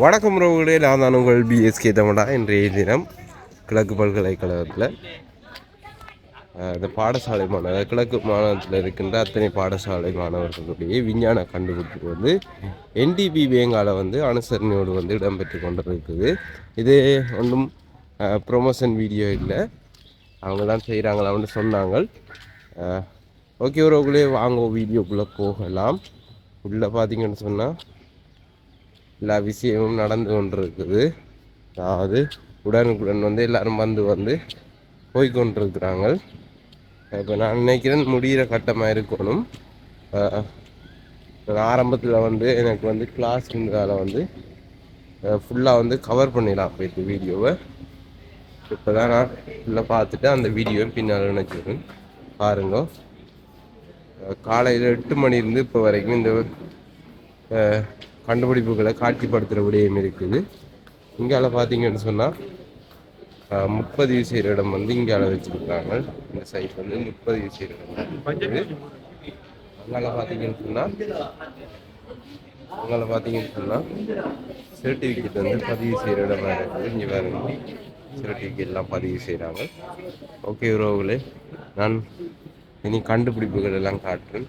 வணக்கம் உறவுகளே நான் தான் உங்கள் பிஎஸ்கே தமிழா. இன்றைய தினம் கிழக்கு பல்கலைக்கழகத்தில் இந்த பாடசாலை மாணவர் கிழக்கு மாநிலத்தில் இருக்கின்ற அத்தனை பாடசாலை மாணவர்களுடைய விஞ்ஞான கண்டுபிடிப்பு வந்து என்டிபி வேங்கால வந்து அனுசரணையோடு வந்து இடம்பெற்று கொண்டிருக்குது. இது ஒன்றும் ப்ரொமோஷன் வீடியோ இல்லை. அவங்க தான் செய்கிறாங்களான்னு சொன்னாங்க ஓகே உறவுகளே வாங்க வீடியோக்குள்ளே போகலாம். உள்ளே பார்த்தீங்கன்னு சொன்னால் எல்லா விஷயமும் நடந்து கொண்டிருக்குது. அதாவது உடனுக்குடன் வந்து எல்லாரும் வந்து வந்து போய்கொண்டிருக்கிறாங்க இப்போ நான் நினைக்கிறேன் முடிகிற கட்டமாக இருக்கணும். ஆரம்பத்தில் வந்து எனக்கு வந்து கிளாஸ் இருந்ததால் வந்து ஃபுல்லாக வந்து கவர் பண்ணிடலாம் போயிட்டு வீடியோவை இப்போ தான் நான் ஃபுல்லாக பார்த்துட்டு அந்த வீடியோவை பின்னால் நினச்சிருக்கேன் பாருங்க. காலையில் எட்டு மணிலேருந்து இப்போ வரைக்கும் இந்த கண்டுபிடிப்புகளை காட்சிப்படுத்துகிற விடயம் இருக்குது. இங்கால பார்த்தீங்கன்னு சொன்னால் முப்பதிவு செய்கிற இடம் வந்து இங்கால வச்சுருக்காங்க. இந்த சைட் வந்து முப்பதிவு செய்கிற இடம் இருக்குது. அங்கால பார்த்தீங்கன்னு சொன்னால் அங்கால பார்த்தீங்கன்னு சொன்னால் சர்டிஃபிகேட் வந்து பதிவு செய்கிற இடமா இருக்குது இங்கே வேறு சர்டிஃபிகேட்லாம் பதிவு செய்கிறாங்க ஓகே உறவுகளே நான் இனி கண்டுபிடிப்புகள் எல்லாம் காட்டுறேன்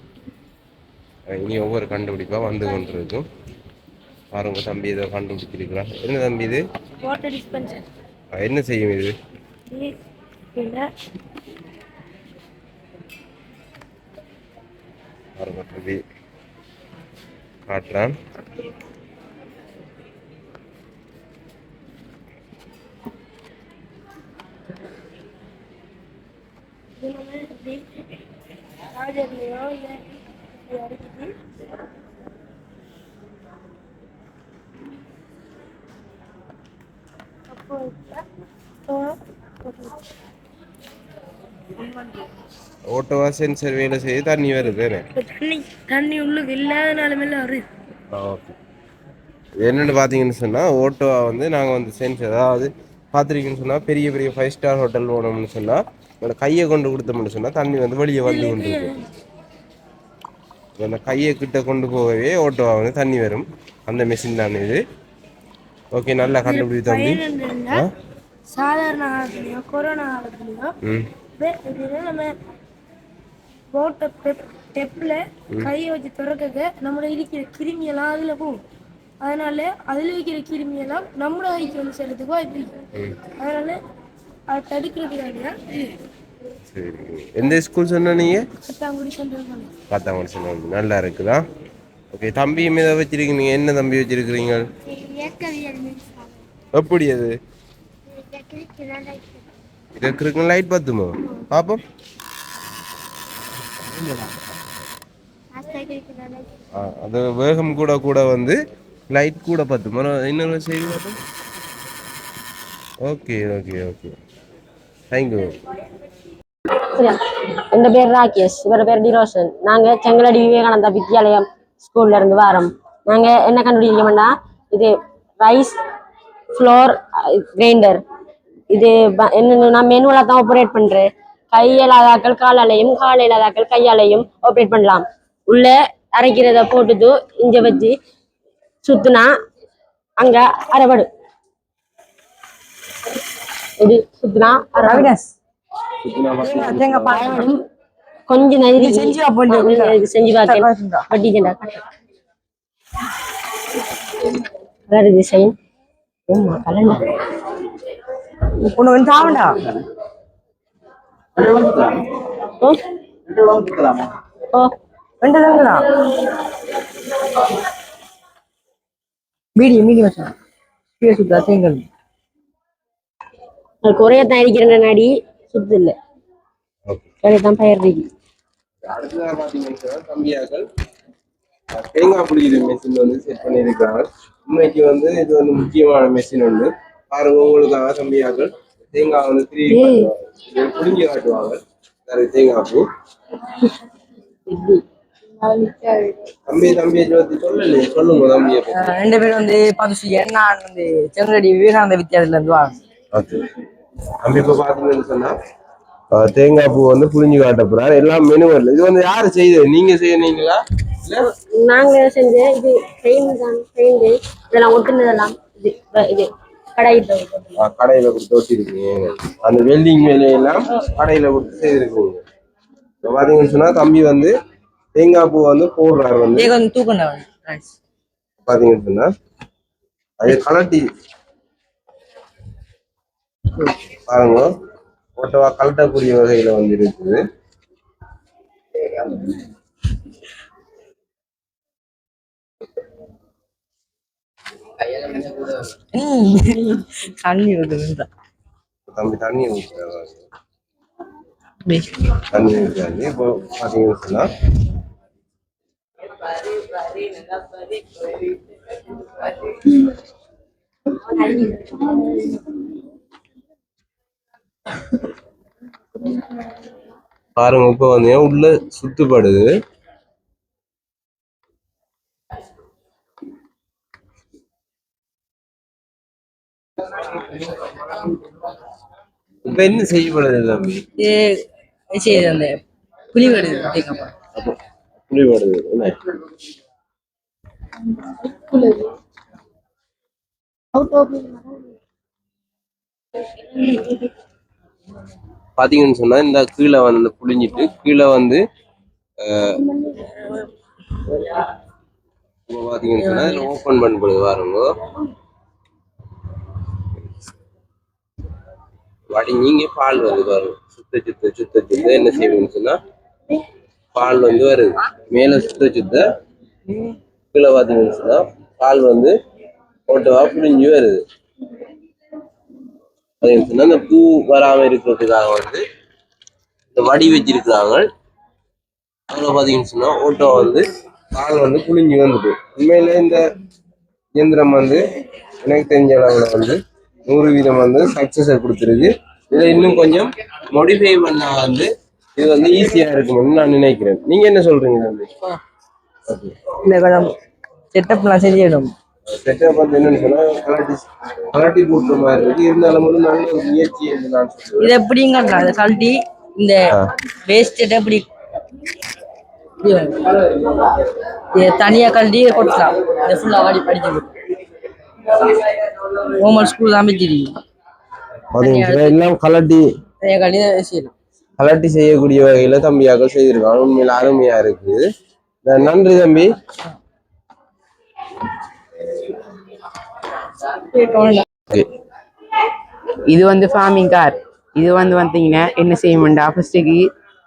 இனி ஒவ்வொரு கண்டுபிடிப்பாக வந்து கொண்டிருக்கும். பாருங்க தம்பி இதை கண்டுபிடிச்சிருக்கிறான். என்ன தம்பி இது? வாட்டர் டிஸ்பென்சர் அஹ் என்ன செய்யும் இது? பாருங்க தம்பி. காட்டுறான். இது நம்ம இப்படி சார்ஜர்லையோ இல்லை இப்படி அடிக்குது அப்போ இப்போ ஓட்டோவா சென்சர் வேலை செய்து தண்ணி வருது தண்ணி தண்ணி உள்ளுக்கு இல்லாத நிலமையில வருது ஓகே. என்னென்னு பார்த்தீங்கன்னு சொன்னால் ஓட்டோவா வந்து நாங்கள் வந்து சென்ஸ் அதாவது பார்த்துருக்கீங்கன்னு சொன்னால் பெரிய பெரிய ஃபைவ் ஸ்டார் ஹோட்டல் போனோம்னு சொன்னால் உங்களோட கையை கொண்டு கொடுத்தோம்னு சொன்னால் தண்ணி வந்து வெளியே வந்து கொண்டு இருக்கும் அந்த கையை கிட்ட கொண்டு போகவே ஓட்டோவா வந்து தண்ணி வரும். அந்த மெஷின் தான் இது. ஓகே நல்லா கண்டுபிடி தம்பி சாதாரண காலத்துலயோ கொரோனா காலத்துலயோ நம்ம போட்ட பெப் டெப்பில் கையை வச்சு திறக்க நம்மள இருக்கிற கிருமி எல்லாம் அதில் போகும். அதனால அதில் இருக்கிற கிருமி எல்லாம் நம்மள கைக்கு வந்து சேர்றதுக்கு வாய்ப்பு இருக்கு. அதனால அதை தடுக்கிறதுக்காக சரி. எந்த ஸ்கூல் சொன்ன நீங்கள் பத்தாங்குடி சென்டர் பத்தாம் வருஷம் வந்து நல்லா இருக்குதா? ஓகே தம்பியும் மீத வச்சிருக்கீங்க என்ன தம்பி வச்சிருக்கிறீங்க? எப்படி அது? இதுக்கு லைட் பார்த்துமா பாப்போம். ஆ, அது வேகம் கூட கூட வந்து லைட் கூட பார்த்துமோ இன்னொரு செய்தி பார்த்தோம் ஓகே ஓகே ஓகே தேங்க்யூ சரியா என் பேர் ராகேஷ். இவர் பேர் டிரோஷன் நாங்கள் செங்கலடி விவேகானந்தா வித்யாலயம். ஸ்கூல்ல இருந்து வரோம். நாங்க என்ன கண்டுபிடிக்கோம்னா இது ரைஸ் ஃப்ளோர் கிரைண்டர் இது என்னன்னு நான் மெனுவலா தான் ஆப்ரேட் பண்றேன். கை இல்லாதாக்கள் காலாலையும் கால் இல்லாதாக்கள் கையாலையும் ஆப்ரேட் பண்ணலாம். உள்ள அரைக்கிறத போட்டுட்டு இங்க வச்சு சுத்துனா அங்க அரைபடு இப்படி சுத்துனா அரைபடு கொஞ்சம் நெருங்கி செஞ்சு செஞ்சு பார்த்தேன் பட்டிஜெண்டா கலர் டிசைன் ஆமா கலண்டர் ஒண்ணு வந்து தாவண்டா ஓ. ரெண்டு தாங்கடா மீடியம் மீடியம் வச்சா பேசுதா தேங்கல் குறையத்தான் இருக்கிற நாடி. சுத்து இல்ல. ஓகே. தான் பயிர் இருக்கு அடுத்ததாக பார்த்தீங்கன்னா தம்பியாக்கள் அஹ், தேங்காய் புளியிற மெஷின் வந்து செட் பண்ணியிருக்காங்க உண்மைக்கு வந்து இது வந்து முக்கியமான மெஷின் ஒன்று. பாருங்க உங்களுக்காக தம்பியாக்கள் தேங்காய் வந்து. இதை புளிஞ்சு காட்டுவாங்க. வேற தேங்காய் பூ. தம்பி தம்பியை பத்தி சொல்லலையே. சொல்லுங்க தம்பியை ரெண்டு பேரும் வந்து பதுசியர் நான் வந்து செங்கடி விவேகானந்த வித்தியாலயத்துல இருந்து ஓகே. தம்பி இப்போ பார்த்தீங்கன்னு சொன்னா தேங்காய் பூ வந்து புளிஞ்சு காட்ட போறாரு. எல்லாம் மெனு வரல இது வந்து யாரு செய்தது? நீங்க செய்யறீங்களா? இல்ல நாங்க செஞ்ச இது பெயிண்ட் தான் பெயிண்ட் இதெல்லாம் ஒட்டுனதெல்லாம் இது இது கடாயில் ஆ, கடையில கொடுத்து ஒட்டிருக்கீங்க அந்த வெல்டிங் வேலையெல்லாம் கடையில கொடுத்து செய்திருக்கீங்க. இப்போ பாத்தீங்கன்னு சொன்னா தம்பி வந்து தேங்காய் பூ வந்து போடுறாரு வந்து. பாத்தீங்கன்னு சொன்னா அது கலட்டி. பாருங்க. ஓட்டவா கலட்டக்கூடிய வகையில வந்து இருக்குது. தண்ணி தம்பி தண்ணி தண்ணி ஊற்றுறாரு இப்போ பாத்தீங்கன்னு சொன்னா பாருங்க இப்போ வந்து உள்ள சுத்துப்படுது? இப்ப என்ன செய்யப்படுது தம்பி அந்த புளி வருது புளி போடுது என்ன? பார்த்தீங்கன்னு சொன்னா இந்த கீழே வந்து புழிஞ்சிட்டு கீழே வந்து இப்போ பாத்தீங்கன்னு சொன்னா இதுல ஓப்பன் பண்ணப்படுது பாருங்க வடிங்க பால் வருது பாருங்க. சுத்த சுத்த சுத்த சுத்த என்ன செய்வீங்கன்னு சொன்னா பால் வந்து வருது. மேல சுத்த சுத்த கீழே பார்த்தீங்கன்னு சொன்னா பால் வந்து ஓட்டவா புழிஞ்சு வருது. பாத்தீங்கன்னு சொன்னா இந்த பூ வராமல் இருக்கிறதுக்காக வந்து இந்த வடி வச்சிருக்கிறாங்க அதில் பார்த்தீங்கன்னு சொன்னா ஓட்டோ வந்து பால் வந்து புளிஞ்சு வந்துட்டு. உண்மையில இந்த இயந்திரம் வந்து எனக்கு தெரிஞ்ச அளவில் வந்து நூறு வீதம் வந்து சக்ஸஸை கொடுத்துருக்கு. இதை இன்னும் கொஞ்சம் மோடிஃபை பண்ணால் வந்து இது வந்து ஈஸியா இருக்கும்னு நான் நினைக்கிறேன். நீங்க என்ன சொல்றீங்க தம்பி? இந்த கொஞ்சம் செட்டப்லாம் செஞ்சிடும் செட்டப் வந்து என்னன்னு சொன்னா கலாட்டி கலாட்டி போட்டுற மாதிரி இருக்கு. இருந்தாலும் நல்ல ஒரு முயற்சி என்று நான் சொல்லுவேன். இது எப்படிங்க அதை கழட்டி இந்த வேஸ்ட் எப்படி தனியா கழட்டி கொடுக்கலாம் இதை ஃபுல்லா வாடி படிச்சு ஹோம்ஒர்க் ஸ்கூல் தான் சொன்னா எல்லாம் கலாட்டி தனியா கழட்டி செய்யலாம் கலாட்டி செய்யக்கூடிய வகையில தம்பியாக்கள் செய்திருக்காங்க. உண்மையில அருமையா இருக்கு. நன்றி தம்பி. இது வந்து ஃபார்மிங் கார் இது வந்து வந்தீங்கன்னா என்ன செய்யும்டா? ஃபர்ஸ்ட்டுக்கு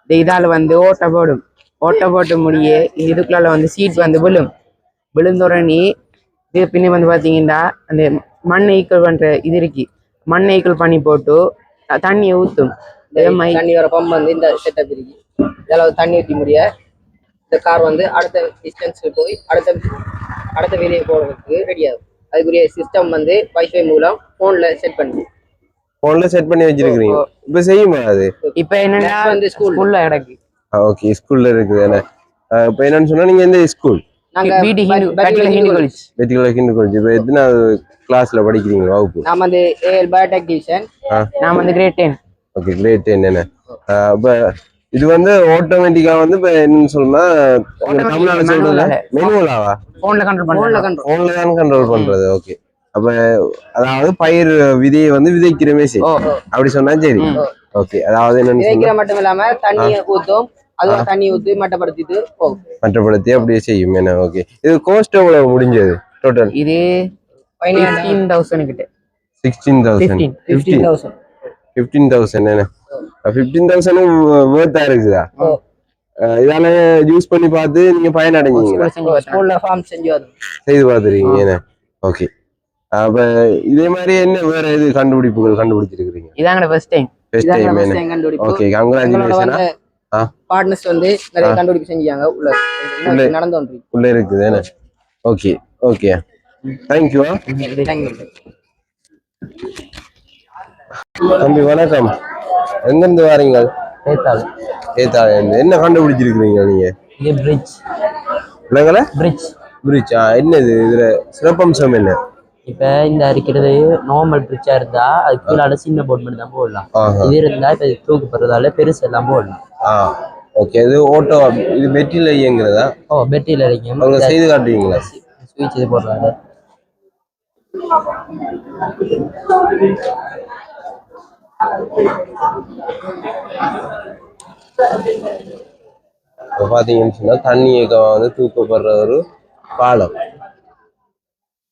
இந்த இதால் வந்து ஓட்டை போடும். ஓட்டை போட்டு முடிய இந்த இதுக்குள்ள வந்து சீட் வந்து விழும். விழுந்தோடனே இது பின்ன வந்து பார்த்தீங்கன்னா அந்த மண் ஈக்குவல் பண்ணுற இது இருக்கு. மண் ஈக்குவல் பண்ணி போட்டு தண்ணியை ஊற்றும் தண்ணி வர பம்ப் வந்து இந்த செட்டப் இருக்கு. இதில் தண்ணி ஊற்றி முடிய இந்த கார் வந்து அடுத்த டிஸ்டன்ஸ்க்கு போய் அடுத்த அடுத்த வெளியே போகிறதுக்கு ரெடி ஆகும். அதுக்குரிய சிஸ்டம் வந்து வைஃபை மூலம் ஃபோனில் செட் பண்ணி. போன்ல செட் பண்ணி வச்சிருக்கீங்க இப்ப செய்யுமா அது? இப்போ என்னன்னா வந்து. ஸ்கூல்ல கிடக்கு ஓகே ஸ்கூல்ல இருக்குது என்ன இப்ப என்னன்னு சொன்னா நீங்க எந்த ஸ்கூல் நாங்கள் பிடி ஹிந்து கட்டில ஹிந்து காலேஜ் வெற்றிகளை ஹிந்து காலேஜ் இப்ப எத்தனாவது கிளாஸ்ல படிக்கிறீங்க? வகுப்பு? நாம் வந்து ஏஎல் பயோடெக் டிவிஷன் நான் வந்து கிரேட் டென் ஓகே கிரேட் என்னென்ன இப்ப இது வந்து ஆட்டோமேட்டிக்கா வந்து இப்ப என்னன்னு Automatic தமிழ்நாடு சொல்றதுல. மெனுவலாவா ஃபோனில் கண்ட்ரோல் ஃபோனில் பண்ணுறேன் கண்ட்ரோல் போன்ல தான் கண்ட்ரோல் பண்றது. ஓகே அப்ப அதாவது பயிர் விதையை வந்து விதைக்கிறமே சரி. அப்படி சொன்னா சரி. ஓகே அதாவது என்னன்னு விதைக்கிற மட்டும் இல்லாம தண்ணியை ஊத்தும். அதுவும் தண்ணி ஊத்தி மட்டப்படுத்திட்டு போகும். மற்றப்படுத்தி அப்படியே செய்யும். என்ன? ஓகே இது கோஸ்ட் எவ்வளவு முடிஞ்சது? டோட்டல் இது ஃபிஃப்டீன் தௌசண்ட் கிட்ட. Sixteen thousand fifteen thousand fifteen thousand என்ன? ஃபிஃப்டீன் தௌசண்ட் வேர்த்தா இருக்குதா? இதால யூஸ் பண்ணி பார்த்து நீங்க பயனடைஞ்சீங்களா ஸ்கூல்ல ஃபார்ம் செஞ்சு வரும் செய்து பார்த்துருக்கீங்க ஓகே அப்ப இதே மாதிரி என்ன வேற எது கண்டுபிடிப்புகள் கண்டுபிடிச்சிருக்கிறீங்க? இதாங்கட ஃபர்ஸ்ட் டைம் இதாங்க டைம் ஓகே கங்க்ராச்சுலேஷனா. பார்ட்னர்ஸ் வந்து நிறைய கண்டுபிடிப்பு செஞ்சாங்க உள்ள. நடந்து உள்ள இருக்குது ஓகே ஓகே தேங்க்யூ தேங்க்யூ தம்பி வணக்கம். எங்கிருந்து வாரீங்க? ஏத்தால இருந்து என்ன கண்டுபிடிச்சிருக்கிறீங்க நீங்க? இது பிரிட்ஜ் இல்லைங்களா பிரிட்ஜ் பிரிட்ஜ் என்னது? இதுல சிறப்பம்சம் என்ன? இப்ப இந்த அரிக்கிறது நார்மல் பிரிட்ஜா இருந்தா அதுக்கு கீழால சின்ன போர்ட் மட்டும் தான் போடலாம். இது இருந்தா இப்ப தூக்கு போடுறதால பெருசு எல்லாம் போடலாம். ஆ ஓகே இது ஓட்டோ இது பெட்டில இயங்குறதா? ஓ பெட்டியில இருக்கும் அவங்க செய்து காட்டுவீங்களா? ஸ்விட்ச் இது போடுறாரு இப்போ பார்த்தீங்கன்னு சொன்னால் தண்ணி இயக்கம் வந்து தூக்கப்படுற ஒரு பாலம்.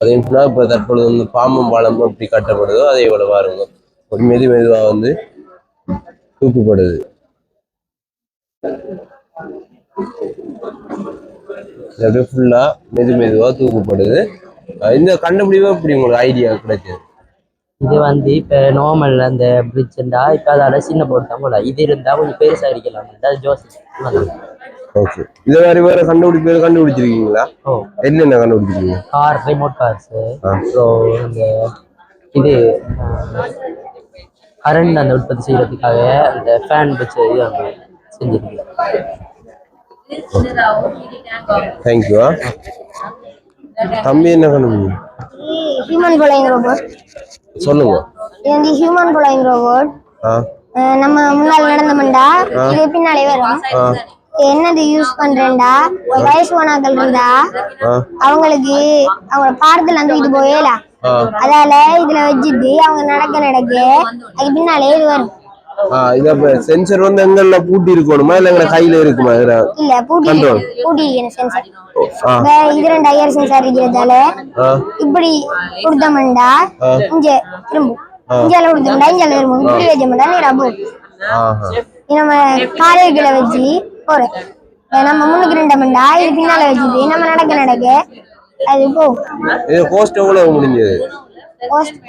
அதே சொன்னால் இப்போ தற்பொழுது வந்து பாம்பம் பாலம் எப்படி கட்டப்படுதோ அதே போல பாருங்க. ஒரு மெது மெதுவாக வந்து தூக்கப்படுது. இது அப்படியே ஃபுல்லாக மெது மெதுவாக தூக்கப்படுது. இந்த கண்டுபிடிப்பு இப்படி உங்களுக்கு ஐடியா கிடைச்சது இது வந்து இப்ப நார்மல் அந்த பிரிட்ஜ்ண்டா இப்ப அதோட சின்ன போட்டு தான் போல. இது இருந்தா கொஞ்சம் பெருசா அடிக்கலாம். ஜோசி ஓகே இதை மாதிரி வேற கண்டுபிடிப்பு கண்டுபிடிச்சிருக்கீங்களா? ஓ. என்னென்ன கண்டுபிடிச்சிருக்கீங்க? Car remote cars. அப்புறம் இந்த இது கரண்ட் அந்த உற்பத்தி செய்யறதுக்காக அந்த ஃபேன் வச்சு இது வந்து செஞ்சிருக்கு தேங்க்யூ தம்பி என்ன கண்டுபிடிங்க ஹியூமன் ஃபாலோயிங் ரோபோட் சொல்லுங்க. இது ஹியூமன் ஃபாலோயிங் ரோபோட் நம்ம முன்னாள் நடந்தோம்டா இது பின்னாலே வரும். என்னது யூஸ் பண்றேன்டா? வயசு போனாக்கள் இருந்தா அவங்களுக்கு அவங்க பாடத்துல வந்து இது போயல அதால இதுல வச்சுட்டு அவங்க நடக்க நடக்க அது பின்னாலே இது வரும். இது சென்சர் வந்து எங்கெல்ல பூட்டி இருக்கணுமா? இல்ல எங்க கையில இருக்குமா? இதுல இல்ல பூட்டி. பூட்டி சென்சார் இது ரெண்டு ஐயர் சென்சார் இருக்கிறதால இப்படி கொடுத்தோம்டா இங்க திரும்பும் இஞ்சால கொடுத்தோம்டா இஞ்சால திரும்பும் இப்படி போகும் ஆஹா இது நம்ம காரைகளை வச்சு போறோம் நம்ம முன்னுக்கு ரெண்டமெண்டா இது பின்னால வச்சுட்டு நம்ம நடக்க நடக்க அது போகும் இது கோஸ்ட் எவ்வளவு முடிஞ்சது?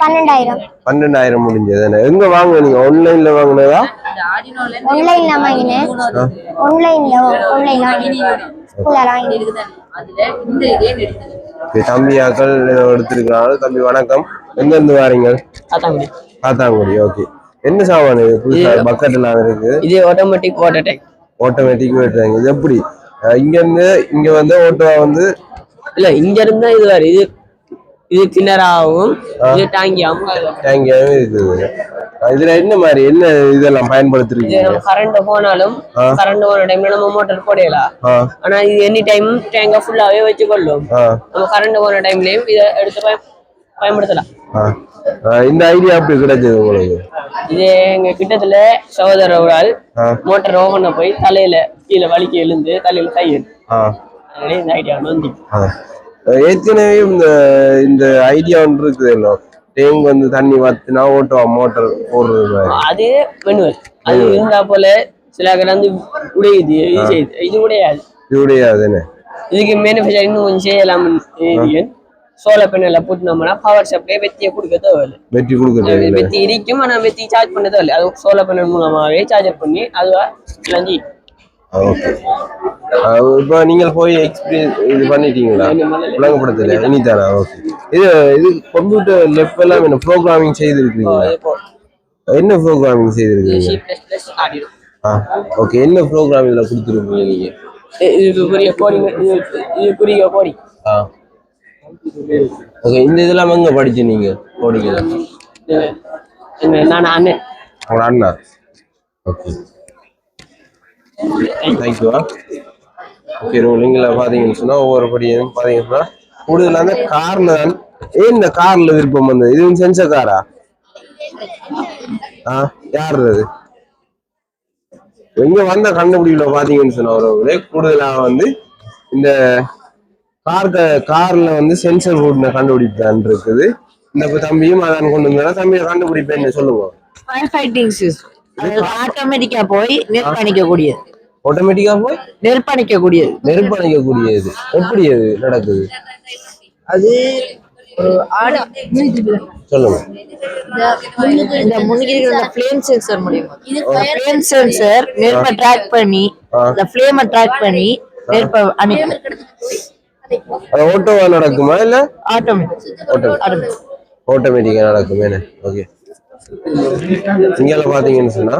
பன்னெண்டாயிரம். பன்னெண்டாயிரம் முடிஞ்சது? எங்க வாங்குனீங்க ஆன்லைன்ல வாங்குனதா? ஆன்லைன்ல வாங்கினேன். ஆன்லைன்ல வாங்கினேன். தம்பியாக்கள் எடுத்திருக்கிறாங்க. தம்பி வணக்கம். எங்க இருந்து வாரீங்க காத்தாங்குடி ஓகே. என்ன சாமான் இது? புதுசா பக்கெட் எல்லாம் இருக்கு. இது ஆட்டோமேட்டிக் வாட்டர் டேங்க் ஆட்டோமேட்டிக் வெட்டுறாங்க இது எப்படி? இங்க இருந்து இங்க வந்து ஓட்டோ வந்து? இல்ல இங்க இருந்தா இது வேற. இது இது திணறாவும் இது டாங்கியாவும் டேங்கியாவே இருக்குது. இதுல என்ன மாதிரி என்ன இதெல்லாம் இது பயன்படுத்துறீங்க கரண்ட் போனாலும். கரண்ட் போன டைம்ல நம்ம மோட்டார் போடலாம். ஆனா இது எனி டைம் டேங்க ஃபுல்லாவே வச்சுக்கொள்ளும். ஆ. நம்ம கரண்ட் போன டைம்லயும் இதை எடுத்து பய- பயன்படுத்தலாம். இந்த ஐடியா எப்படி கிடைச்சது உங்களுக்கு? இது எங்க கிட்டத்துல சகோதர ஒரு ஆள் ஆ. மோட்டர் ஓபன்ல போய் தலையில கீழே வலிக்கு எழுந்து தலையில அதனால இந்த ஐடியா வந்து. ஏற்கனவே இந்த இந்த ஐடியா ஒன்று இருக்குது இல்லை. டேங்க் வந்து தண்ணி வத்துனா ஓட்டோ மோட்டர் போடுறது அது மெனுவல் அது இருந்தா போல சில வந்து உடையுது இது உடையாது. இது கிடையாதுன்னு இதுக்கு மேனுஃபேக்சர் இன்னும் கொஞ்சம் செய்யலாம் சோலார் பேனல்ல போட்டுனோம்னா பவர் சப்ளை வெத்தியை கொடுக்க தேவையில்லை. வெட்டி கொடுக்க வெத்தி இருக்கும் ஆனா வெத்தி சார்ஜ் பண்ண தேவையில்லை. அது சோலார் பேனல் மூலமாவே சார்ஜர் பண்ணி அதுவா லஞ்சி ஓகே இப்போ நீங்கள் போய் எக்ஸ்பீரியன்ஸ் இது பண்ணிட்டீங்களா? விளங்கப்படுத்தல இனிதானா? ஓகே இது இது கம்ப்யூட்டர் லெஃப்ட் எல்லாம் என்ன ப்ரோக்ராமிங் செய்திருக்கீங்களா என்ன ப்ரோக்ராமிங் செய்திருக்கீங்க ஆ ஓகே என்ன ப்ரோக்ராம் இதில் கொடுத்துருக்கீங்க நீங்க? இதுக்குரிய கோடிங் இதுக்குரிய கோடிங் ஆ. ஓகே இந்த இதெல்லாம் எங்க படிச்சு நீங்க கோடிங்க நான் அண்ணன். அண்ணா. ஓகே தேங்க்யூவா ஓகே ரோலிங்கில் பார்த்தீங்கன்னு சொன்னா ஒவ்வொரு படியும் பார்த்தீங்கன்னா சொன்னா கூடுதலாக அந்த கார்ல தான் ஏன் இந்த கார்ல விருப்பம் வந்தது? இது செஞ்ச காரா ஆ? யார் அது? எங்க வந்த கண்டுபிடிக்கல பார்த்தீங்கன்னு சொன்ன ஒரு கூடுதலாக வந்து இந்த கார் கார்ல வந்து சென்சர் போட்டு கண்டுபிடிப்பான் இருக்குது. இந்த தம்பியும் அதான் கொண்டு வந்தா தம்பியை கண்டுபிடிப்பேன்னு சொல்லுவோம் ஃபயர் ஃபைட்டிங் சிஸ்டம் ஆட்டோமேட்டிக்கா போய் நெருப்பணிக்க கூடியது ஆட்டோமேட்டிக்கா போய் நெருப்பணிக்க கூடியது நெருப்பு அணைக்கக்கூடியது. எப்படி அது நடக்குது? அது சொல்லுங்க. இந்த முன்னுக்கு இருக்கிற ஃப்ளேம் சென்சர் ஃப்ளேம் சென்சர் நெருப்பை ட்ராக் பண்ணி. இந்த ஃப்ளேமை ட்ராக் பண்ணி நெருப்பை அது ஓட்டோவா நடக்குமா இல்ல? ஆட்டோமேட்டிக் ஆட்டோ ஆட்டோமேட்டிக்கா நடக்குமே ஓகே இங்கால பாத்தீங்கன்னு சொன்னா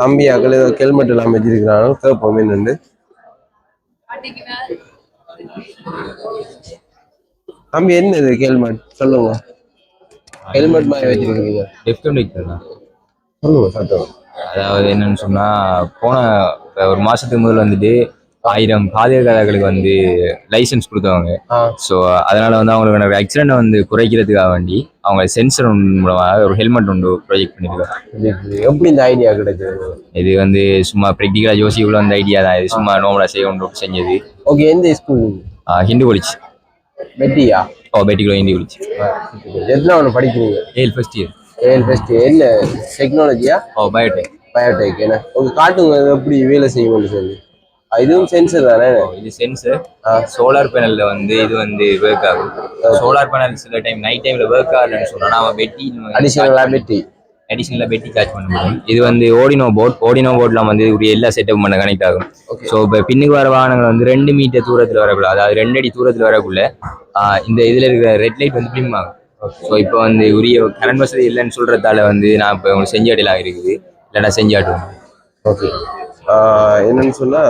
தம்பி அக்கல் ஏதோ ஹெல்மெட் எல்லாம் வச்சிருக்கிறாங்க. கேட்போம் என்னண்டு தம்பி என்ன இது ஹெல்மெட்? சொல்லுங்க. ஹெல்மெட் மாதிரி வச்சிருக்கீங்க. தான். சொல்லுங்க சத்தம். அதாவது என்னன்னு சொன்னா போன ஒரு மாசத்துக்கு முதல்ல வந்துட்டு ஆயிரம் பாதுகாவலர்களுக்கு வந்து லைசன்ஸ் கொடுத்தவங்க. ஸோ அதனால வந்து அவங்களுக்கு ஆக்சிடென்ட்டை வந்து குறைக்கிறதுக்காக வேண்டி அவங்க சென்சர் மூலமாக ஒரு ஹெல்மெட் ஒன்று ப்ரொஜெக்ட் பண்ணியிருக்காங்க. எப்படி இந்த ஐடியா கிடைச்சது இது வந்து சும்மா ப்ராக்டிக்கலாக யோசிக்குள்ள அந்த ஐடியா தான். இது சும்மா நோமலாக செய்ய ஒன்று செஞ்சது. ஓகே எந்த ஸ்கூல் ஹிந்து காலேஜ் வெட்டியா ஓ பேட்டிக்குள்ள ஹிந்தி காலேஜ் எத்தனை ஒன்று படிக்கிறீங்க? ஏழு ஃபர்ஸ்ட் இயர் ஏழு ஃபர்ஸ்ட் என்ன டெக்னாலஜியா ஓ பயோடெக் பயோடெக் என்ன உங்க காட்டுங்க எப்படி வேலை செய்யும்னு சொல்லி இதுவும் சென்சர் தானே? இது சென்சர் சோலார் பேனல்ல வந்து இது வந்து ஒர்க் ஆகும். சோலார் பேனல் சில டைம் நைட் டைம்ல ஒர்க் ஆகலன்னு சொன்னா நாம பெட்டி அடிஷனலா வெட்டி அடிஷனலாக பெட்டி? சார்ஜ் பண்ண முடியும். இது வந்து ஓடினோ போர்ட் ஓடினோ போர்ட்ல வந்து உரிய எல்லா செட்டப் பண்ண கனெக்ட் ஆகும். ஸோ இப்போ பின்னுக்கு வர வாகனங்கள் வந்து ரெண்டு மீட்டர் தூரத்தில் வரக்குள்ள அதாவது ரெண்டு அடி தூரத்தில் வரக்குள்ள இந்த இதில் இருக்கிற ரெட் லைட் வந்து பிளிம் ஆகும். ஸோ இப்போ வந்து உரிய கரண்ட் வசதி இல்லைன்னு சொல்றதால வந்து நான் இப்போ உங்களுக்கு செஞ்சு அடையலாம் இருக்குது இல்லைன்னா செஞ்சு ஆட்டுவேன் ஓகே என்னன்னு சொன்னா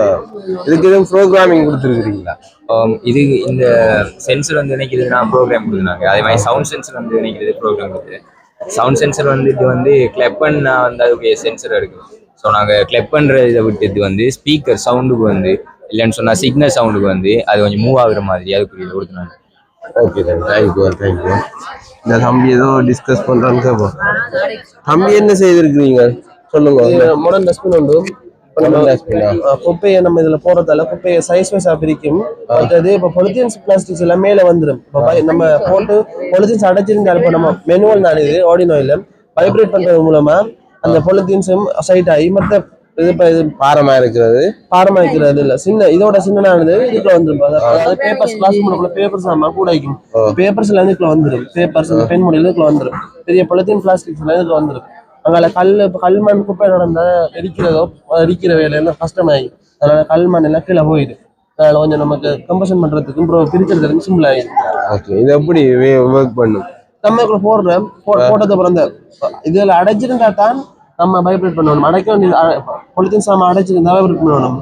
இதுக்கு எதுவும் ப்ரோக்ராமிங் கொடுத்துருக்கீங்களா Um, இது இந்த சென்சர் வந்து நினைக்கிறது நான் ப்ரோக்ராம் கொடுத்துனாங்க அதே மாதிரி சவுண்ட் சென்சர் வந்து நினைக்கிறது ப்ரோக்ராம் கொடுத்து சவுண்ட் சென்சர் வந்து இது வந்து கிளப் பண்ணா வந்து அதுக்கு சென்சர் இருக்கு ஸோ நாங்கள் கிளப் பண்ணுற இதை விட்டுட்டு வந்து ஸ்பீக்கர் சவுண்டுக்கு வந்து இல்லைன்னு சொன்னால் சிக்னல் சவுண்டுக்கு வந்து அது கொஞ்சம் மூவ் ஆகுற மாதிரி அதுக்கு இது கொடுத்துனாங்க okay thank thank you thank you இந்த தம்பி ஏதோ டிஸ்கஸ் பண்றான்னு கேட்போம். தம்பி என்ன செய்திருக்கிறீங்க? சொல்லுங்க. மாடர்ன் டஸ்ட்பின் உண்டு குப்பையை நம்ம இதுல போடுறதால குப்பையை சைஸ் வைஸா பிரிக்கும். அடுத்தது இப்போ பொலித்தீன்ஸ் பிளாஸ்டிக்ஸ் எல்லாம் மேல வந்துடும் நம்ம போட்டு பொலித்தீன்ஸ் அடைச்சிருந்தாலும் இப்போ நம்ம மெனுவல் தான் இது ஆர்டினோயில் வைப்ரேட் பண்றது மூலமா அந்த பொலித்தீன்ஸும் சைட் ஆகி மற்ற இது இப்போ இது பாரமா இருக்கிறது. பாரமா இருக்கிறது இல்ல. சின்ன இதோட சின்னனானது இதுக்குள்ள வந்துடும் அதாவது பேப்பர்ஸ் கிளாஸ் ரூம்ல பேப்பர்ஸ் நம்ம கூட வைக்கும் பேப்பர்ஸ் எல்லாம் இதுக்குள்ள வந்துடும் பேப்பர்ஸ் பென் முடியல இதுக்குள்ள வந்துடும் பெரிய பொலித்தீன் பிளாஸ்டிக்ஸ் எல்லாம் இதுக்குள்ள வந்துடும் அங்கால கல் கல் மண் குப்பை நடந்தா எரிக்கிறதோ எரிக்கிற வேலையெல்லாம் கஷ்டமாயி. அதனால கல் மண் எல்லாம் கீழே போயிடுது அதனால கொஞ்சம் நமக்கு கம்பஷன் பண்றதுக்கும் அப்புறம் பிரிக்கிறதுக்கும் சிம்பிள் ஆயிடுது ஓகே இது எப்படி ஒர்க் பண்ணும்? நம்ம இதுக்குள்ள போடுறோம் போ- போட்டது அப்புறம் இந்த இதுல அடைச்சிருந்தா தான் நம்ம வைப்ரேட் பண்ணணும் அடைக்க வேண்டியது பொலித்தீன் சாமான் அடைச்சிருந்தா வைப்ரேட் பண்ணணும்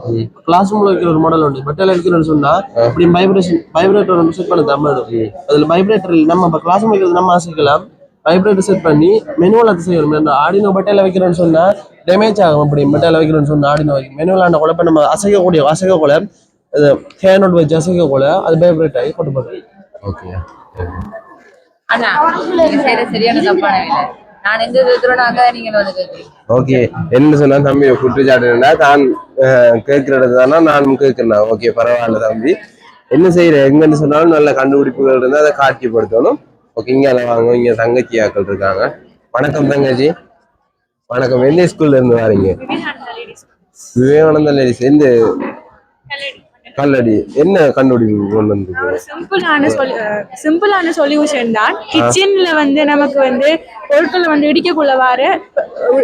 கிளாஸ் ரூம்ல வைக்கிற ஒரு மாடல் உண்டு. பட்டியல வைக்கிறோம்னு சொன்னா இப்படி வைப்ரேஷன் வைப்ரேட்டர் செட் பண்ண தமிழும் அதுல வைப்ரேட்டர் நம்ம இப்போ கிளாஸ் ரூம் நம்ம ஆசைக்கலாம் வைப்ரேட்டர் செட் பண்ணி மெனுவல் அது செய்யணும் இந்த ஆடினோ பட்டையில வைக்கிறோம்னு சொன்னா டேமேஜ் ஆகும் அப்படி. பட்டையில வைக்கிறோம்னு சொன்னா ஆடினோ வைக்கும் மெனுவல் ஆண்ட கூட இப்ப நம்ம அசைக்கக்கூடிய அசைக்கக்கூட இது ஹேண்ட் வச்சு அசைக்கக்கூட அது வைப்ரேட் ஆகி போட்டு போடுறது ஓகே அண்ணா நீங்க செய்யற சரியான தப்பான வேலை. நான் எங்க கேக்குறேனாக்க நீங்க வந்து கேக்குறீங்க. ஓகே என்ன சொன்னா தம்பி குற்றச்சாட்டுனா தான் கேட்கறது தானே நானும் கேட்கிறேன் ஓகே பரவாயில்ல தம்பி. என்ன செய்யற? எங்கன்னு சொன்னாலும் நல்ல கண்டுபிடிப்புகள் இருந்தா அதை காட்சிப்படுத்தணும். ஓகே இங்க வாங்க இங்க தங்கச்சி ஆக்கள் இருக்காங்க. வணக்கம் தங்கச்சி. வணக்கம். எந்த ஸ்கூல்ல இருந்து வரீங்க? விவேகானந்தா லேடிஸ் எந்த கல்லடி என்ன கண்டுபிடிப்பு கொண்டு வந்து சிம்பிளான சொல் சிம்பிளான சொல்யூஷன் தான். கிச்சன்ல வந்து நமக்கு வந்து பொருட்களை வந்து இடிக்கக்குள்ள வார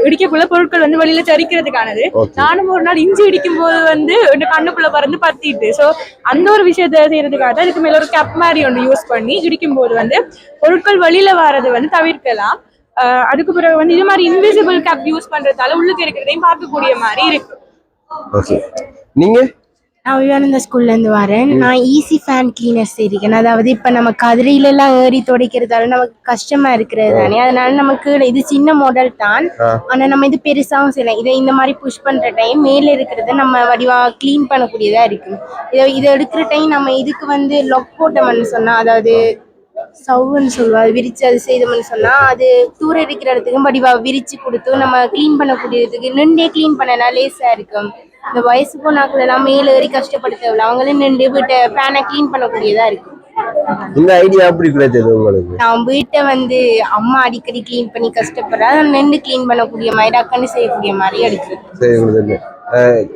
இடிக்கக்குள்ள பொருட்கள் வந்து வெளியில தெரிக்கிறதுக்கானது. நானும் ஒரு நாள் இஞ்சி இடிக்கும் போது வந்து இந்த கண்ணுக்குள்ள பறந்து பத்திட்டு சோ அந்த ஒரு விஷயத்த செய்யறதுக்காக தான் இதுக்கு மேல ஒரு கப் மாதிரி ஒன்று யூஸ் பண்ணி இடிக்கும் போது வந்து பொருட்கள் வெளியில வாரது வந்து தவிர்க்கலாம். அதுக்கு பிறகு வந்து இது மாதிரி இன்விசிபிள் கப் யூஸ் பண்றதால உள்ளுக்கு இருக்கிறதையும் பார்க்கக்கூடிய மாதிரி இருக்கு. ஓகே நீங்க? நான் விவேகானந்தா ஸ்கூல்ல இருந்து வரேன். நான் ஈஸி ஃபேன் கிளீனர் செய்திருக்கேன் அதாவது இப்ப நம்ம கதிரையில எல்லாம் ஏறி துடைக்கிறதால நமக்கு கஷ்டமா இருக்கிறது தானே. அதனால நமக்கு இது சின்ன மாடல் தான். ஆ. ஆனா நம்ம இது பெருசாவும் செய்யலாம். இதை இந்த மாதிரி புஷ் பண்ற டைம் மேல இருக்கிறத நம்ம வடிவா க்ளீன் பண்ணக்கூடியதா இருக்கும். இதை இதை எடுக்கிற டைம் நம்ம இதுக்கு வந்து லொக் போட்டோம்னு சொன்னா அதாவது சவ்வுன்னு சொல்லுவா அது விரிச்சு அது செய்தோம்னு சொன்னா அது தூர இருக்கிற இடத்துக்கு வடிவா விரிச்சு கொடுத்து நம்ம க்ளீன் பண்ணக்கூடியதுக்கு நின்றே க்ளீன் பண்ணனா லேசா இருக்கும். இந்த வயசு போனாக்கள் எல்லாம் மேல ஏறி கஷ்டப்பட தேவையில்ல. அவங்களே நின்று வீட்டை ஃபேனை க்ளீன் பண்ணக்கூடியதா இருக்கும் இந்த ஐடியா எப்படி கிடைச்சது உங்களுக்கு? நான் வீட்டை வந்து அம்மா அடிக்கடி க்ளீன் பண்ணி கஷ்டப்படுறா. நின்று க்ளீன் பண்ணக்கூடிய மாதிரி டக்குன்னு செய்யக்கூடிய மாதிரி எடுக்குது சரி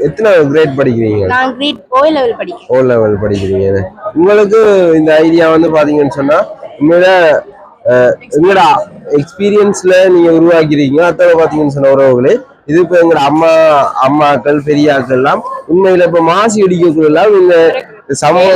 எத்தனை கிரேட் படிக்கிறீங்க? நான் கிரேட் ஓ லெவல் படிக்கிறேன். ஓ லெவல் படிக்கிறீங்க. உங்களுக்கு இந்த ஐடியா வந்து பாத்தீங்கன்னு சொன்னா உண்மையில எங்களோட எக்ஸ்பீரியன்ஸ்ல நீங்க உருவாக்கிறீங்க அத்தனை பாத்தீங்கன்னு சொன்ன உறவுகளே இது இப்ப எங்களோட அம்மா அம்மாக்கள் பெரியாக்கள் எல்லாம் உண்மையில இப்ப மாசி இடிக்கக்குள்ள இந்த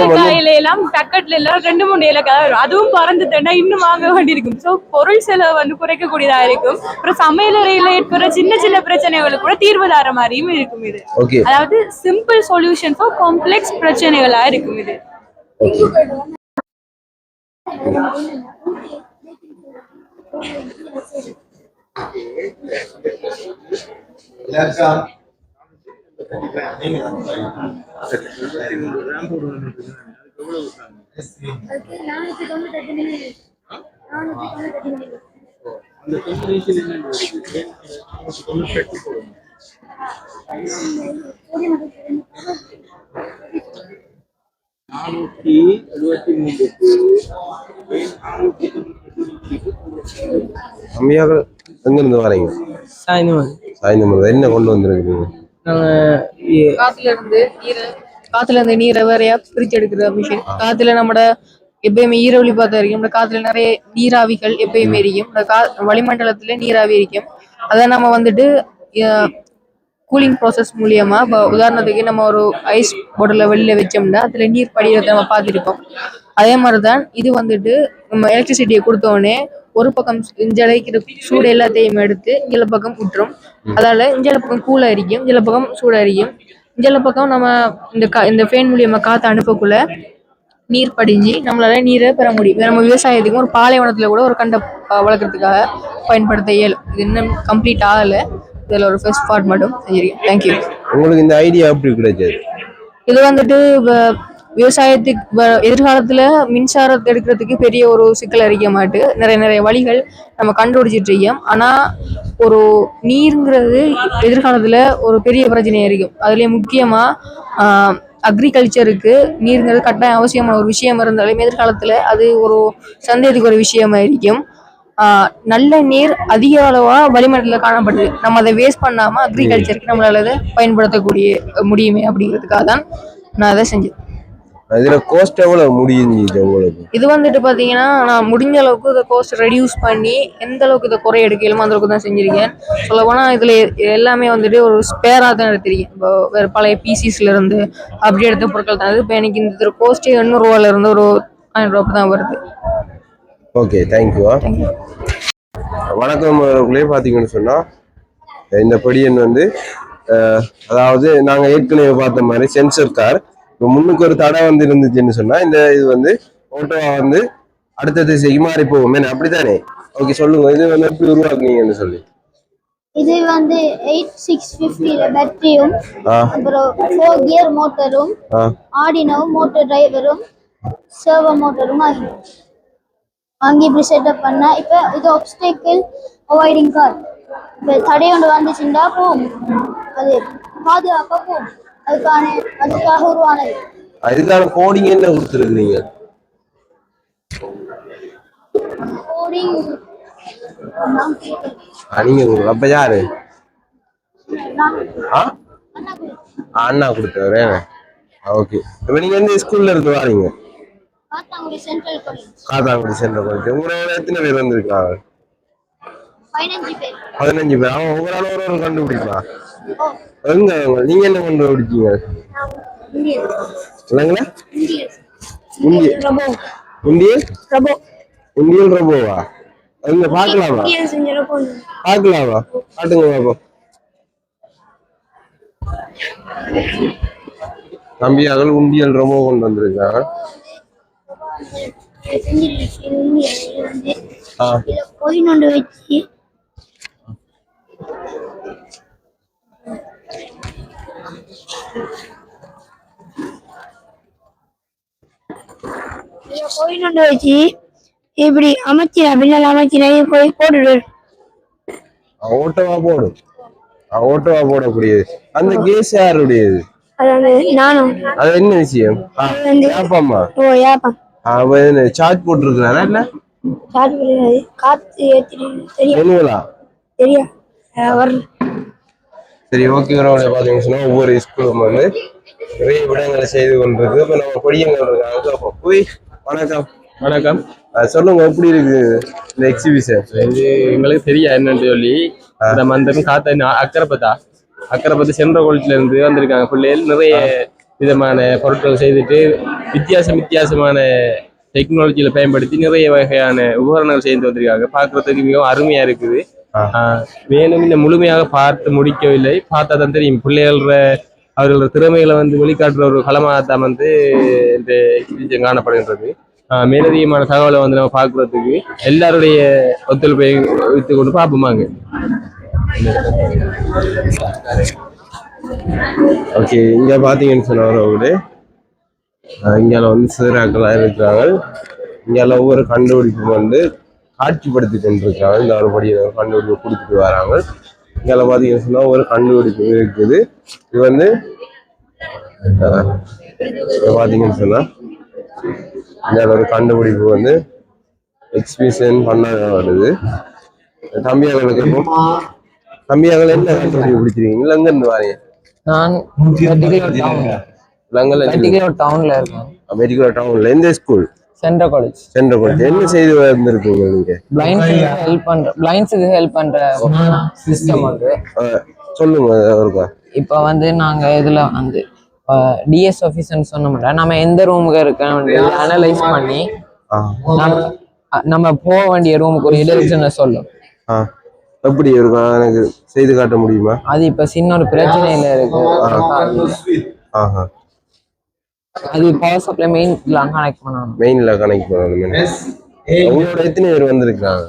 வந்து ஏலக்காயில எல்லாம் பேக்கெட்ல எல்லாம் ரெண்டு மூணு வரும். அதுவும் பறந்து தண்டா இன்னும் வாங்க வேண்டியிருக்கும். ஸோ பொருள் செலவு வந்து குறைக்கக்கூடியதா இருக்கும். அப்புறம் சமையலறையில ஏற்படுற சின்ன சின்ன பிரச்சனைகளுக்கு கூட தீர்வு தர மாதிரியும் இருக்கும் இது. ஓகே. அதாவது சிம்பிள் சொல்யூஷன் ஃபார் காம்ப்ளெக்ஸ் பிரச்சனைகளா இருக்கும் இது. அதுக்கு நானூற்றி தொண்ணூத்தெட்டு மில்லி நானூற்றி அம்மையாக்கள் எங்கிருந்து வரீங்க? சாயந்தரம் சாயந்தரம் என்ன கொண்டு வந்திருக்கீங்க? நாங்கள் காத்துல இருந்து நீரை காத்துல இருந்து நீரை வேறையா பிரிச்சு எடுக்கிற மிஷின் காத்துல நம்மட எப்பயுமே ஈரவழி பார்த்த வரைக்கும் நம்ம காத்துல நிறைய நீராவிகள் எப்பயுமே இருக்கும் இந்த கா வளிமண்டலத்துல நீராவி இருக்கும் அதை நம்ம வந்துட்டு கூலிங் ப்ராசஸ் மூலியமா இப்போ உதாரணத்துக்கு நம்ம ஒரு ஐஸ் பாட்டில வெளியில வச்சோம்னா அதுல நீர் படிகிறத நம்ம பார்த்துருப்போம். அதே மாதிரிதான் இது வந்துட்டு நம்ம எலக்ட்ரிசிட்டியை கொடுத்த உடனே ஒரு பக்கம் அடைக்கிற சூடு எல்லாத்தையும் எடுத்து இஞ்சல பக்கம் விட்டுரும் அதால இஞ்சல பக்கம் கூலா இருக்கும் இஞ்சல பக்கம் சூடா இருக்கும் இஞ்சல பக்கம் நம்ம இந்த கா இந்த ஃபேன் மூலியமா காத்து அனுப்பக்குள்ள நீர் படிஞ்சு நம்மளால நீரை பெற முடியும். நம்ம விவசாயத்துக்கும் ஒரு பாலைவனத்துல கூட ஒரு கண்டை வளர்க்கறதுக்காக பயன்படுத்த இயலும். இது இன்னும் கம்ப்ளீட் ஆகல. இதுல ஒரு ஃபர்ஸ்ட் பார்ட் மட்டும் செஞ்சிருக்கேன் தேங்க்யூ உங்களுக்கு இந்த ஐடியா எப்படி கிடைச்சது? இது வந்துட்டு விவசாயத்துக்கு வ- எதிர்காலத்துல மின்சாரத்தை எடுக்கிறதுக்கு பெரிய ஒரு சிக்கல் அறிக்க மாட்டு. நிறைய நிறைய வழிகள் நம்ம கண்டுபிடிச்சிட்டு இருக்கோம். ஆனா ஒரு நீருங்கிறது எதிர்காலத்துல ஒரு பெரிய பிரச்சனையா இருக்கும். அதுலயும் முக்கியமா அக்ரிகல்ச்சருக்கு நீருங்கிறது கட்டாயம் அவசியமான ஒரு விஷயம் இருந்தாலும் எதிர்காலத்துல அது ஒரு சந்தேகத்துக்கு ஒரு விஷயமா இருக்கும். நல்ல நீர் அதிக அளவா வளிமண்டலத்தில் காணப்படுது நம்ம அதை வேஸ்ட் பண்ணாம அக்ரிகல்ச்சருக்கு நம்மளால அதை பயன்படுத்தக்கூடிய முடியுமே அப்படிங்கிறதுக்காக தான் நான் அதை செஞ்சேன். இதுல கோஸ்ட் எவ்வளவு முடிஞ்சிச்சு உங்களுக்கு? இது வந்துட்டு பாத்தீங்கன்னா நான் முடிஞ்ச அளவுக்கு இதை கோஸ்ட் ரெடியூஸ் பண்ணி எந்த அளவுக்கு இதை குறை எடுக்கலுமோ அந்த அளவுக்கு தான் செஞ்சிருக்கேன். சொல்ல போனா இதுல எல்லாமே வந்துட்டு ஒரு ஸ்பேரா தான் எடுத்திருக்கேன். இப்போ வேற பழைய பிசிஸ்ல இருந்து அப்படி எடுத்த பொருட்கள் தான். இப்போ எனக்கு இந்த கோஸ்ட் எண்ணூறு ரூபால இருந்து ஒரு ஆயிரம் ரூபாய் தான் வருது ஓகே தேங்க்யூ வணக்கம் அவர்களே பார்த்தீங்கன்னு சொன்னா இந்த படியன் வந்து அதாவது நாங்க ஏற்கனவே பார்த்த மாதிரி சென்சர் கார் இப்போ முன்னுக்கு ஒரு தடை வந்து இருந்துச்சுன்னு சொன்னா இந்த இது வந்து ஓட்டோவா வந்து அடுத்த திசைக்கு மாறி போகும். என்ன அப்படித்தானே? ஓகே சொல்லுங்க. இது வந்து எப்படி உருவாக்குனீங்கன்னு சொல்லி. இது வந்து எயிட் சிக்ஸ் ஃபிஃப்டியில் பேட்டரியும் அப்புறம் ஃபோர் கியர் மோட்டரும் ஆடினோ மோட்டர் டிரைவரும் சர்வோ மோட்டரும் ஆகி வாங்கி இப்படி செட்டப் பண்ணா இப்போ இது ஆப்ஸ்டேக்கிள் அவாய்டிங் கார் இப்போ தடை ஒன்று வந்துச்சுண்டா போகும். அது பாதுகாப்பாக போகும். அதுக்கான அதுக்காக உருவானது. அதுக்கான கோடிங் என்ன கொடுத்துருக்கீங்க? கோடிங் நீங்க கொடுங்க. அப்ப யாரு? அண்ணா கொடுத்தாரு ஓகே. இப்போ நீங்க எந்த ஸ்கூல்ல இருந்து வரீங்க? காத்தாங்குடி சென்ட்ரல் காலேஜ் உங்களோட எத்தனை பேர் வந்திருக்காங்க? பதினஞ்சு பேர். பதினஞ்சு பேர். அவன் ஒரு ஒரு கண்டுபிடிக்கலாம். எங்க? நீங்க என்ன கண்டுபிடிச்சீங்க இந்தியன் இல்லைங்களா இந்தியன் இந்திய. ரபோ. இந்திய? ரபோ. இந்தியன் ரொபோவா? எங்க இந்தியன் ரபோ. பார்க்கலாமா காட்டுங்க பாப்போம். தம்பியார்கள் உண்டியல் ரொம்ப கொண்டு வந்திருக்காங்க இந்தியன் ஆ. வச்சு. இப்படி அமைச்சினா பின்னால் அமைச்சினா போய் போட்டுடு. Ottawa Ottawa போடக்கூடியது. அந்த கேஸ் யாருடையது? நானும். அது என்ன விஷயம்? ஓ அவன் சார்ஜ் இல்ல சார்ஜ் பண்ணி காத்து தெரியும். சரி ஓகே உறவுகளை பார்த்தீங்கன்னு ஒவ்வொரு ஸ்கூலும் வந்து நிறைய விடங்களை செய்து கொண்டிருக்கு. இப்போ நம்ம பொடியங்கள் இருக்காங்க கேட்போம். போய் வணக்கம். வணக்கம். சொல்லுங்க எப்படி இருக்கு இந்த எக்ஸிபிஷன் இது எங்களுக்கு தெரியாது என்னன்னு சொல்லி. இந்த மந்திரம் காத்த அக்கரைப்பத்தா? அக்கரைப்பத்து சென்ற கோலத்துல இருந்து வந்திருக்காங்க பிள்ளைகள். நிறைய விதமான பொருட்கள் செய்துட்டு வித்தியாசம் வித்தியாசமான டெக்னாலஜியில பயன்படுத்தி நிறைய வகையான உபகரணங்கள் செய்து வந்திருக்காங்க. பார்க்கறதுக்கு மிகவும் அருமையா இருக்குது. மேலும் இந்த முழுமையாக பார்த்து முடிக்கவில்லை. பார்த்தா தான் தெரியும். பிள்ளைகள அவர்களோட திறமைகளை வந்து வெளிக்காட்டுற ஒரு களமாகத்தான் வந்து இந்த எக்ஸிபிஷன் காணப்படுகின்றது. மேலதிகமான தகவலை வந்து நம்ம பார்க்கறதுக்கு எல்லாருடைய ஒத்துழைப்பை வைத்து கொண்டு பார்ப்போமாங்க ஓகே இங்கே பார்த்தீங்கன்னு சொன்னவர்களே இங்கே வந்து சிறாக்கெல்லாம் இருக்கிறாங்க இங்கே ஒவ்வொரு கண்டுபிடிப்பும் வந்து காட்சிப்படுத்தி கொண்டிருக்காங்க இந்த ஒரு படியை கண்டுபிடிப்பு கொடுத்துட்டு வராங்க. இங்கே பார்த்தீங்கன்னு சொன்னால் ஒரு கண்டுபிடிப்பு இருக்குது. இது வந்து பார்த்தீங்கன்னு சொன்னால் இங்கே ஒரு கண்டுபிடிப்பு வந்து எக்ஸிபிஷன் பண்ண வருது. தம்பியாங்களுக்கு தம்பியாங்களை என்ன கண்டுபிடிப்பு பிடிச்சிருக்கீங்க எங்கேருந்து வரீங்க. நான் மெடிக்கல் டவுன்ல இருக்கேன். மெடிக்கல் டவுன்ல எந்த school central college central college என்ன செய்து வந்திருக்கீங்க நீங்க? பிளைண்ட்ஸுக்கு ஹெல்ப் பண்ற பிளைண்ட்ஸுக்கு ஹெல்ப் பண்ற சிஸ்டம் வந்து. சொல்லுங்க ஒருக்கா இப்போ வந்து நாங்க இதுல வந்து டிஎஸ் ஆஃபீஸ்னு சொன்னோம்ல நம்ம எந்த ரூமுக்கு இருக்கோம் அனலைஸ் பண்ணி நம்ம போக வேண்டிய ரூமுக்கு ஒரு டிரெக்ஷனை சொல்லும். எப்படி இருக்கா எனக்கு செய்து காட்ட முடியுமா? அது இப்ப சின்ன ஒரு பிரச்சனையில இருக்கு. ஆஹா. அது பவர் சப்ளை மெயின் கனெக்ட் பண்ணணும். மெயின்ல கனெக்ட் பண்ணணும் உங்களோட எத்தனை பேர் வந்திருக்காங்க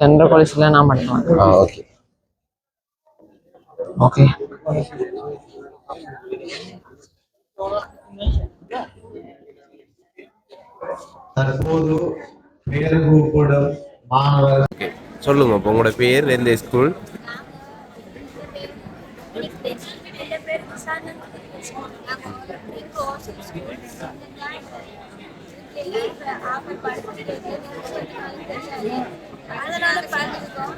சென்ட்ரல் காலேஜ்ல நான் மட்டும் ஆ ஓகே ஓகே தற்போது மேற்கூப்படும் மாணவர். ஓகே சொல்லுங்க உங்களோட பேர் எந்த ஸ்கூல் அதனால பார்த்துருக்கோம்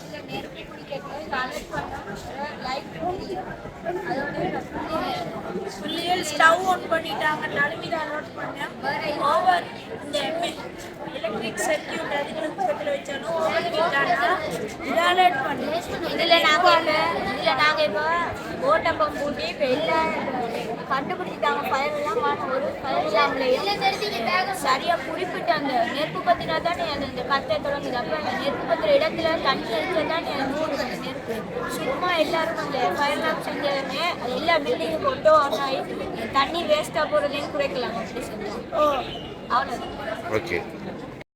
சில நெருப்பு பிடிக்கிறது அலர்ட் பிள்ளைகள் ஸ்டவ் ஆன் பண்ணிட்டாங்க நடுவில் பண்ணேன் ஓவர் இந்த எலக்ட்ரிக் சர்க்கியூட் அதுக்கு பக்கத்தில் வச்சாலும் ஓவர் இதுல நாங்க இதுல நாங்க இப்ப ஓட்டப்பம் பூட்டி இப்ப எல்லா கண்டுபிடிச்சிட்டாங்க. ஃபயர் எல்லாம் ஒரு ஃபயர் இல்லாமலையும் சரியா குறிப்பிட்டு அந்த நெருப்பு பத்தினா தானே அந்த இந்த கத்தை தொடங்குது. அப்ப அந்த நெருப்பு பத்திர இடத்துல தண்ணி அடிச்சா தானே அந்த நெருப்பு? சும்மா எல்லாரும் அந்த ஃபயர் லேம்ப் செஞ்சதுமே அது எல்லா பில்டிங்கும் கொண்டு ஆன் ஆகி தண்ணி வேஸ்டா போறதையும் குறைக்கலாம். அப்படி செஞ்சோம் ஓ. அவ்வளவுதான். ஓகே.